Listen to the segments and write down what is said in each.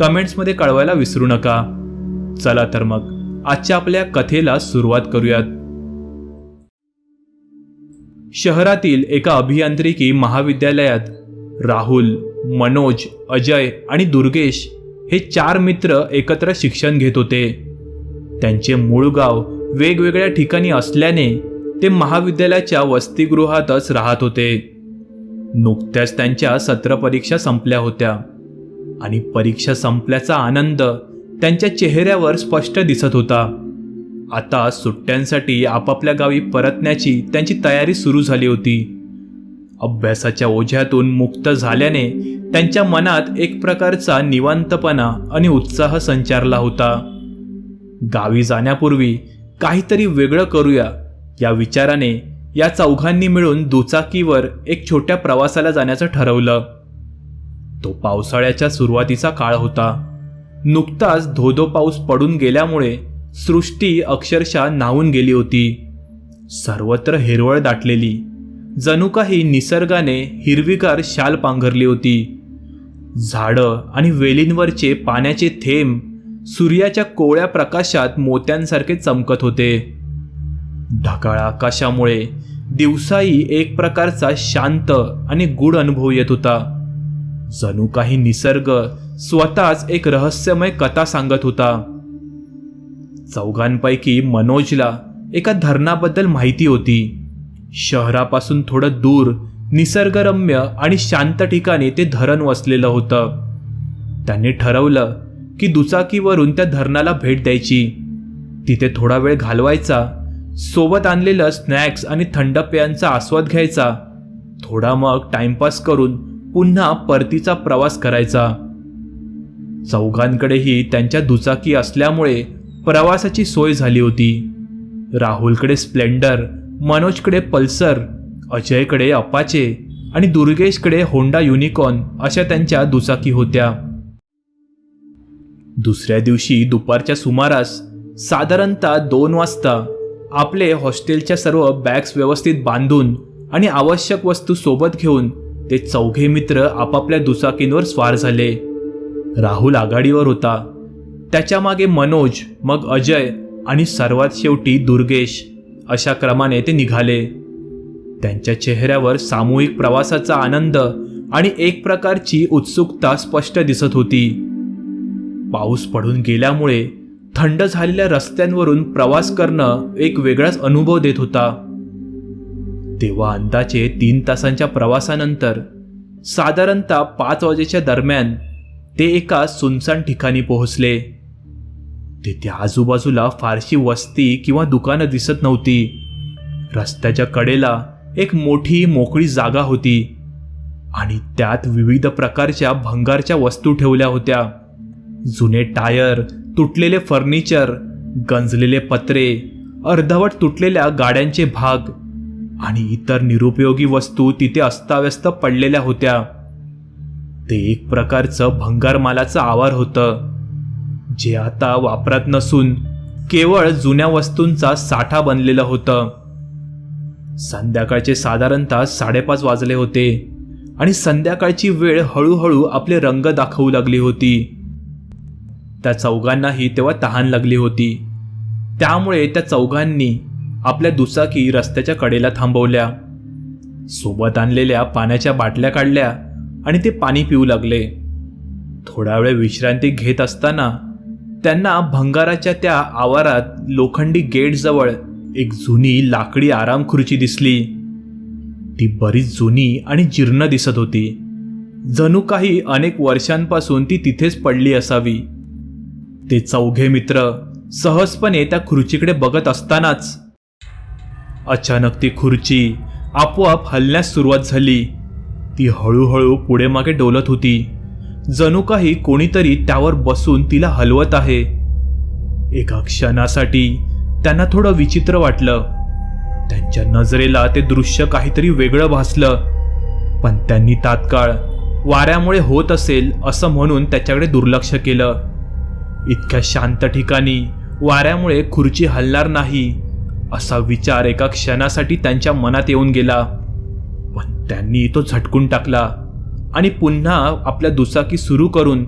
कमेंट्समध्ये कळवायला विसरू नका. चला तर मग आजच्या आपल्या कथेला सुरुवात करूयात. शहरातील एका अभियांत्रिकी महाविद्यालयात राहुल मनोज अजय आणि दुर्गेश हे चार मित्र एकत्र शिक्षण घेत होते. त्यांचे मूळ गाव वेगवेगळ्या ठिकाणी असल्याने ते महाविद्यालयाच्या वसतिगृहातच राहत होते. नुकत्याच त्यांच्या सत्र परीक्षा संपल्या होत्या. आणि परीक्षा संपल्याचा आनंद त्यांच्या चेहऱ्यावर स्पष्ट दिसत होता. आता सुट्ट्यांसाठी आपापल्या गावी परतण्याची त्यांची तयारी सुरू झाली होती. अभ्यासाच्या ओझ्यातून मुक्त झाल्याने त्यांच्या मनात एक प्रकारचा निवांतपणा आणि उत्साह संचारला होता. गावी जाण्यापूर्वी काहीतरी वेगळं करूया या विचाराने या चौघांनी मिळून दुचाकीवर एक छोट्या प्रवासाला जाण्याचं ठरवलं. तो पावसाळ्याच्या सुरुवातीचा काळ होता. नुकताच धोधो पाऊस पडून गेल्यामुळे सृष्टी अक्षरशः न्हावून गेली होती. सर्वत्र हिरवळ दाटलेली. जणू काही निसर्गाने हिरवीगार शाल पांघरली होती. झाडं आणि वेलींवरचे पाण्याचे थेंब सूर्याच्या कोवळ्या प्रकाशात मोत्यांसारखे चमकत होते. ढगाळ आकाशामुळे दिवसाही एक प्रकारचा शांत आणि गूढ अनुभव येत होता. जणू काही निसर्ग स्वतःच एक रहस्यमय कथा सांगत होता. चौघांपैकी मनोजला एका धरणाबद्दल माहिती होती. शहरापासून थोडं दूर निसर्गरम्य आणि शांत ठिकाणी ते धरण वसलेलं होतं. त्यांनी ठरवलं की दुचाकीवरून त्या धरणाला भेट द्यायची. तिथे थोडा वेळ घालवायचा सोबत आणलेलं स्नॅक्स आणि थंड पेयांचा आस्वाद घ्यायचा. थोडा मग टाइमपास करून पुन्हा परतीचा प्रवास करायचा. चौघांकडेही त्यांच्या दुचाकी असल्यामुळे प्रवासाची सोय झाली होती. राहुलकडे स्प्लेंडर मनोजकडे पल्सर अजयकडे अपाचे आणि दुर्गेशकडे होंडा युनिकॉर्न अशा त्यांच्या दुचाकी होत्या. दुसऱ्या दिवशी दुपारच्या सुमारास साधारणतः दोन वाजता आपले हॉस्टेलच्या सर्व बॅग्स व्यवस्थित बांधून आणि आवश्यक वस्तू सोबत घेऊन ते चौघे मित्र आपापल्या दुचाकींवर स्वार झाले. राहुल आघाडीवर होता. त्याच्यामागे मनोज मग अजय आणि सर्वात शेवटी दुर्गेश अशा क्रमाने ते निघाले. त्यांच्या चेहऱ्यावर सामूहिक प्रवासाचा आनंद आणि एक प्रकारची उत्सुकता स्पष्ट दिसत होती. पाऊस पडून गेल्यामुळे थंड झालेल्या रस्त्यांवरून प्रवास करणं एक वेगळाच अनुभव देत होता. तेव्हा अंदाजे तीन तासांच्या प्रवासानंतर साधारणतः पाच वाजेच्या दरम्यान ते एका सुनसान ठिकाणी पोहोचले. तेथे आजूबाजूला फारशी वस्ती किंवा दुकानं दिसत नव्हती. रस्त्याच्या कडेला एक मोठी मोकळी जागा होती आणि त्यात विविध प्रकारच्या भंगारच्या वस्तू ठेवल्या होत्या. जुने टायर तुटलेले फर्निचर गंजलेले पत्रे अर्धवट तुटलेल्या गाड्यांचे भाग आणि इतर निरुपयोगी वस्तू तिथे अस्ताव्यस्त पडलेल्या होत्या. ते एक प्रकारचं भंगार मालाचं आवार होतं जे आता वापरात नसून केवळ जुन्या वस्तूंचा साठा बनलेलं होतं. संध्याकाळचे साधारणतः साडेपाच वाजले होते आणि संध्याकाळची वेळ हळूहळू आपले रंग दाखवू लागली होती. त्या चौघांनाही तेव्हा तहान लागली होती. त्यामुळे त्या चौघांनी आपल्या दुचाकी रस्त्याच्या कडेला थांबवल्या. सोबत आणलेल्या पाण्याच्या बाटल्या काढल्या आणि ते पाणी पिऊ लागले. थोडा वेळ विश्रांती घेत असताना त्यांना भंगाराच्या त्या आवारात लोखंडी गेटजवळ एक जुनी लाकडी आराम खुर्ची दिसली. ती बरीच जुनी आणि जीर्ण दिसत होती. जणू काही अनेक वर्षांपासून ती तिथेच पडली असावी. ते चौघे मित्र सहजपणे त्या खुर्चीकडे बघत असतानाच अचानक ती खुर्ची आपोआप हलण्यास सुरुवात झाली. ती हळूहळू पुढे मागे डोलत होती. जणू काही कोणीतरी त्यावर बसून तिला हलवत आहे. एका क्षणासाठी त्यांना थोडं विचित्र वाटलं. त्यांच्या नजरेला ते दृश्य काहीतरी वेगळं भासलं. पण त्यांनी तात्काळ वाऱ्यामुळे होत असेल असं म्हणून त्याच्याकडे दुर्लक्ष केलं. इतक्या शांत ठिकाणी वाऱ्यामुळे खुर्ची हलणार नाही. असा विचार एका क्षणासाठी त्यांच्या मनात येऊन गेला. पण त्यांनी तो झटकून टाकला आणि पुन्हा आपल्या दुचाकी सुरू करून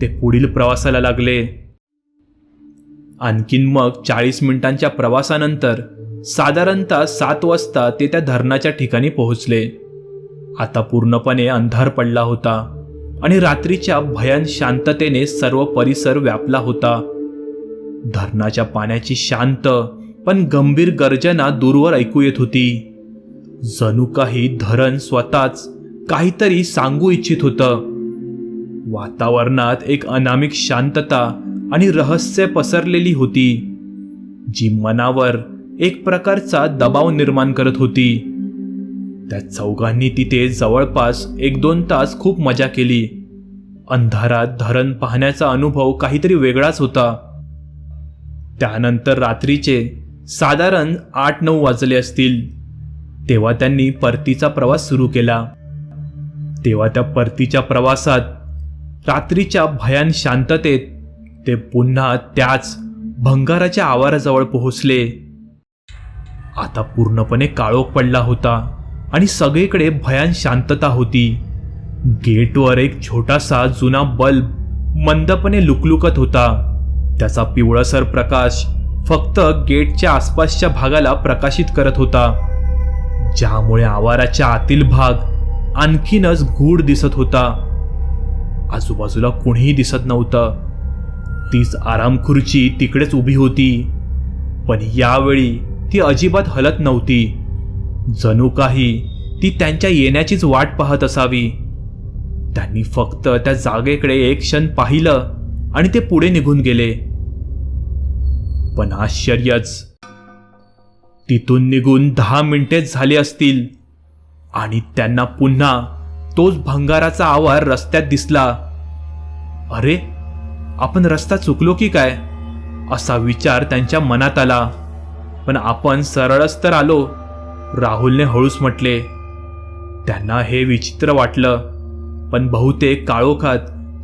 ते पुढील प्रवासाला लागले. आणखीन मग चाळीस मिनिटांच्या प्रवासानंतर साधारणतः सात वाजता ते त्या धरणाच्या ठिकाणी पोहोचले. आता पूर्णपणे अंधार पडला होता आणि रात्रीच्या भयान शांततेने सर्व परिसर व्यापला होता. धरणाच्या पाण्याची शांत पण गंभीर गर्जना दूरवर ऐकू येत होती. जणू काही धरण स्वतःच काहीतरी सांगू इच्छित होतं. वातावरणात एक अनामिक शांतता आणि रहस्य पसरलेली होती. जी मनावर एक प्रकारचा दबाव निर्माण करत होती. त्या चौघांनी तिथे जवळपास एक दोन तास खूप मजा केली. अंधारात धरण पाहण्याचा अनुभव काहीतरी वेगळाच होता. त्यानंतर रात्रीचे साधारण आठ नऊ वाजले असतील. तेव्हा त्यांनी परतीचा प्रवास सुरू केला. तेव्हा त्या परतीच्या प्रवासात रात्रीच्या भयान शांततेत ते पुन्हा त्याच भंगाराच्या आवाराजवळ पोहोचले. आता पूर्णपणे काळोख पडला होता आणि सगळीकडे भयान शांतता होती. गेटवर एक छोटासा जुना बल्ब मंदपणे लुकलुकत होता. त्याचा पिवळसर प्रकाश फक्त गेटच्या आसपासच्या भागाला प्रकाशित करत होता. ज्यामुळे आवाराच्या आतील भाग आणखीनच गूढ दिसत होता. आजूबाजूला कोणीही दिसत नव्हतं. तीच आराम खुर्ची तिकडेच उभी होती. पण यावेळी ती अजिबात हलत नव्हती. जणू काही ती त्यांच्या येण्याचीच वाट पाहत असावी. त्यांनी फक्त त्या जागेकडे एक क्षण पाहिलं आणि ते पुढे निघून गेले. पण आश्चर्यच. तिथून निघून दहा मिनिटेच झाली असतील. आणि त्यांना पुन्हा तोच भंगाराचा आवार रस्त्यात दिसला. अरे आपण रस्ता चुकलो की काय? असा विचार त्यांच्या मनात आला. पण आपण सरळच तर आलो राहुलने हळूच म्हटले. त्यांना हे विचित्र वाटलं पण बहुतेक काळोखात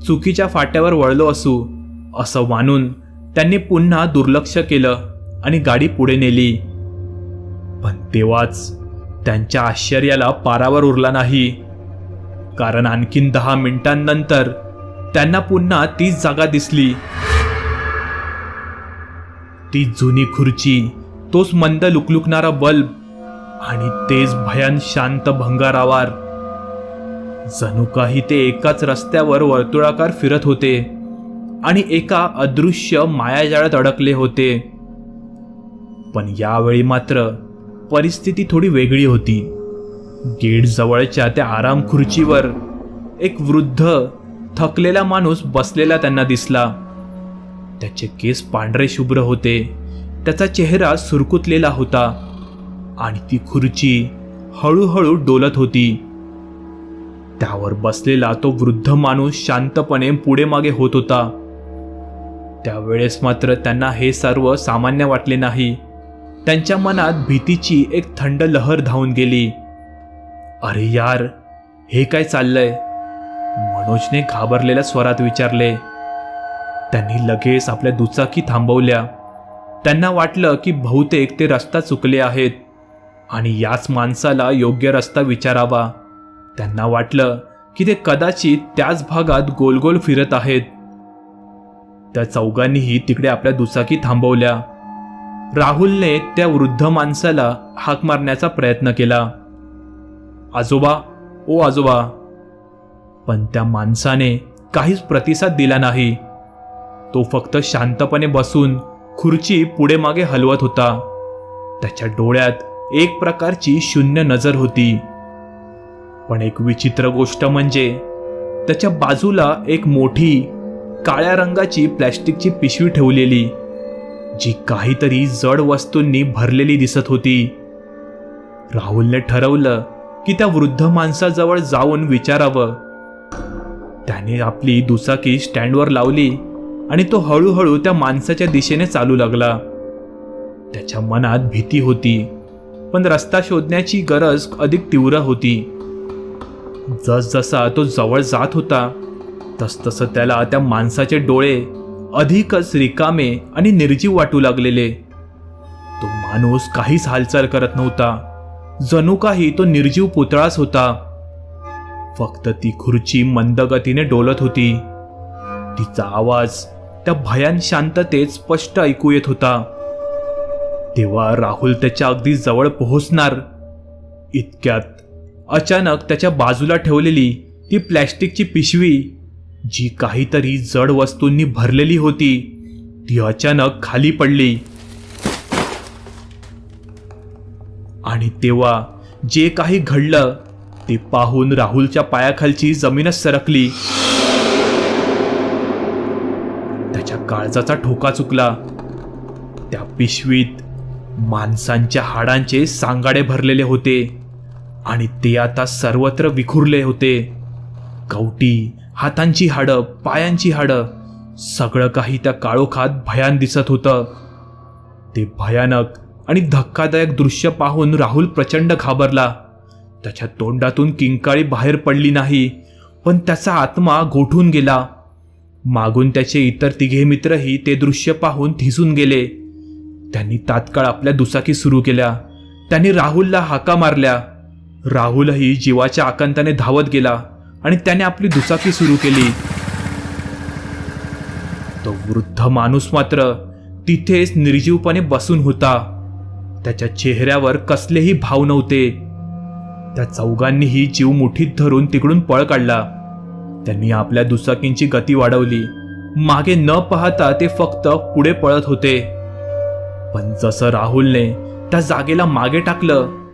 चुकीच्या फाट्यावर वळलो असू असं मानून त्यांनी पुन्हा दुर्लक्ष केलं आणि गाडी पुढे नेली. पण तेव्हाच त्यांच्या आश्चर्याला पारावर उरला नाही. कारण आणखीन दहा मिनिटांनंतर त्यांना पुन्हा तीच जागा दिसली. ती जुनी खुर्ची तोच मंद लुकलुकणारा बल्ब आणि तेच भयान शांत भंगारावार. जणू काही ते एकाच रस्त्यावर वर्तुळाकार फिरत होते. आणि एका अदृश्य मायाजाळात अडकले होते. पण यावेळी मात्र परिस्थिती थोडी वेगळी होती. गेट जवळच्या त्या आराम खुर्चीवर एक वृद्ध थकलेला माणूस बसलेला त्यांना दिसला. त्याचे केस पांढरे शुभ्र होते. त्याचा चेहरा सुरकुतलेला होता. आणि ती खुर्ची हळूहळू डोलत होती. त्यावर बसलेला तो वृद्ध माणूस शांतपणे पुढे मागे होत होता. त्यावेळेस मात्र त्यांना हे सर्व सामान्य वाटले नाही. त्यांच्या मनात भीतीची एक थंड लहर धावून गेली. अरे यार हे काय चाललंय? मनोजने घाबरलेल्या स्वरात विचारले. त्यांनी लगेच आपल्या दुचाकी थांबवल्या. त्यांना वाटलं की बहुतेक ते रस्ता चुकले आहेत आणि याच माणसाला योग्य रस्ता विचारावा. त्यांना वाटलं की ते कदाचित त्याच भागात गोलगोल फिरत आहेत. त्या चौघांनीही तिकडे आपल्या दुचाकी थांबवल्या. राहुलने त्या वृद्ध माणसाला हाक मारण्याचा प्रयत्न केला. आजोबा ओ आजोबा. पण त्या माणसाने काहीच प्रतिसाद दिला नाही. तो फक्त शांतपणे बसून खुर्ची पुढे मागे हलवत होता. त्याच्या डोळ्यात एक प्रकारची शून्य नजर होती. पण एक विचित्र गोष्ट म्हणजे त्याच्या बाजूला एक मोठी काळ्या रंगाची प्लॅस्टिकची पिशवी ठेवलेली जी काहीतरी जड वस्तूंनी भरलेली दिसत होती. राहुलने ठरवलं की त्या वृद्ध माणसाजवळ जाऊन विचारावं. त्याने आपली दुचाकी स्टँडवर लावली आणि तो हळूहळू त्या माणसाच्या दिशेने चालू लागला. त्याच्या मनात भीती होती पण रस्ता शोधण्याची गरज अधिक तीव्र होती. जसजसा तो जवळ जात होता तसतसं त्याला त्या माणसाचे डोळे अधिकच रिकामे आणि निर्जीव वाटू लागलेले. तो माणूस काहीच हालचाल करत नव्हता. जणू काही तो निर्जीव पुतळाच होता. फक्त ती खुर्ची मंदगतीने डोलत होती. तिचा आवाज त्या भयान शांततेत स्पष्ट ऐकू येत होता. तेव्हा राहुल त्याच्या अगदी जवळ पोहोचणार. इतक्यात अचानक त्याच्या बाजूला ठेवलेली ती प्लॅस्टिकची पिशवी जी काहीतरी जड वस्तूंनी भरलेली होती ती अचानक खाली पडली. आणि तेव्हा जे काही घडलं ते पाहून राहुलच्या पायाखालची जमीनच सरकली. त्याच्या काळजाचा ठोका चुकला. त्या पिशवीत माणसांच्या हाडांचे सांगाडे भरलेले होते आणि ते आता सर्वत्र विखुरले होते. कवटी हातांची हाडं पायांची हाडं सगळं काही त्या काळोखात भयान दिसत होतं. ते भयानक आणि धक्कादायक दृश्य पाहून राहुल प्रचंड घाबरला. त्याच्या तोंडातून किंकाळी बाहेर पडली नाही पण त्याचा आत्मा गोठून गेला. मागून त्याचे इतर तिघे मित्रही ते दृश्य पाहून थिसून गेले. त्यांनी तात्काळ आपल्या दुचाकी सुरू केल्या. त्यांनी राहुलला हाका मारल्या. राहुलही जीवाच्या आकांताने धावत गेला. आणि त्याने आपली दुचाकी सुरू केली. तो वृद्ध माणूस मात्र तिथेच निर्जीवपणे बसून होता. त्याच्या चेहऱ्यावर कसलेही भाव नव्हते. त्या चौघांनीही जीव मुठीत धरून तिकडून पळ काढला. त्यांनी आपल्या दुचाकींची गती वाढवली. मागे न पाहता ते फक्त पुढे पळत होते. पण जसं राहुलने त्या जागेला मागे टाकलं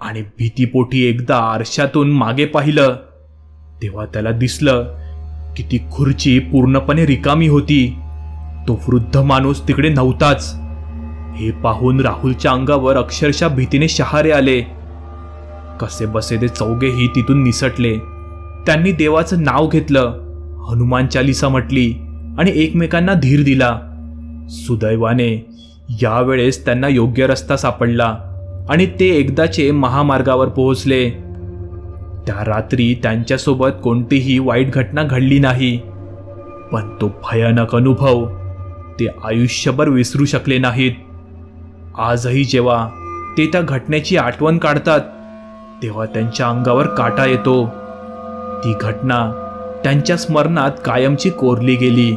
आणि भीतीपोटी एकदा आरशातून मागे पाहिलं तेव्हा त्याला दिसलं की ती खुर्ची पूर्णपणे रिकामी होती. तो वृद्ध माणूस तिकडे नव्हताच. हे पाहून राहुलच्या अंगावर अक्षरशः भीतीने शहारे आले. कसे बसे ते चौघेही तिथून निसटले. त्यांनी देवाचं नाव घेतलं हनुमान चालिसा म्हटली आणि एकमेकांना धीर दिला. सुदैवाने यावेळेस त्यांना योग्य रस्ता सापडला. आणि ते एकदाचे महामार्गावर पोहोचले. त्या रात्री त्यांच्यासोबत कोणतीही वाईट घटना घडली नाही पण तो भयानक अनुभव ते आयुष्यभर विसरू शकले नाहीत. आजही जेव्हा ते त्या घटनेची आठवण काढतात तेव्हा त्यांच्या अंगावर काटा येतो. ती घटना त्यांच्या स्मरणात कायमची कोरली गेली.